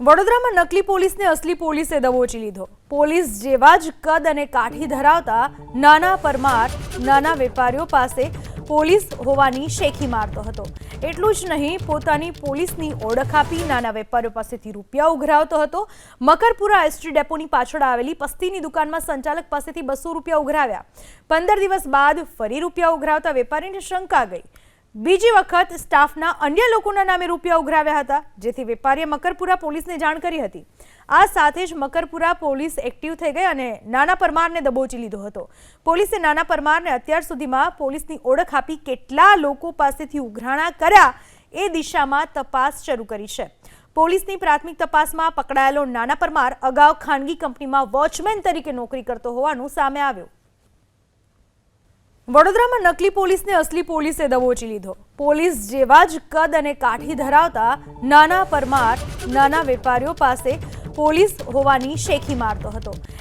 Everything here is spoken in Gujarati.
વડોદરામાં નકલી પોલીસને અસલી પોલીસે દબોચી લીધો. પોલીસ જેવા જ કદ અને કાઠી ધરાવતા નાના પરમાર, નાના વેપારીઓ પાસે પોલીસ હોવાની શેખી મારતો હતો. એટલું જ નહીં, પોતાની પોલીસની ઓળખ આપી નાના વેપારીઓ પાસેથી રૂપિયા ઉઘરાવતો હતો. મકરપુરા એસટી ડેપોની પાછળ આવેલી પસ્તીની દુકાનમાં સંચાલક પાસેથી બસો રૂપિયા ઉઘરાવ્યા. પંદર દિવસ બાદ ફરી રૂપિયા ઉઘરાવતા વેપારીને શંકા ગઈ. બીજી વખત સ્ટાફના અન્ય લોકોના નામે રૂપિયા ઉઘરાવ્યા હતા, જેથી વેપારીએ મકરપુરા પોલીસને જાણ કરી હતી. આ સાથે જ મકરપુરા પોલીસ એક્ટિવ થઈ ગઈ અને નાના પરમારને દબોચી લીધો હતો. પોલીસે નાના પરમારને અત્યાર સુધીમાં પોલીસની ઓળખ આપી કેટલા લોકો પાસેથી ઉઘરાણા કર્યા એ દિશામાં તપાસ શરૂ કરી છે. પોલીસની પ્રાથમિક તપાસમાં પકડાયેલો નાના પરમાર અગાઉ ખાનગી કંપનીમાં વોચમેન તરીકે નોકરી કરતો હોવાનું સામે આવ્યું. વડોદરામાં નકલી પોલીસને અસલી પોલીસે દબોચી લીધો. પોલીસ જેવા જ કદ અને કાઠી ધરાવતા નાના પરમાર, નાના વેપારીઓ પાસે પોલીસ હોવાની શેખી મારતો હતો.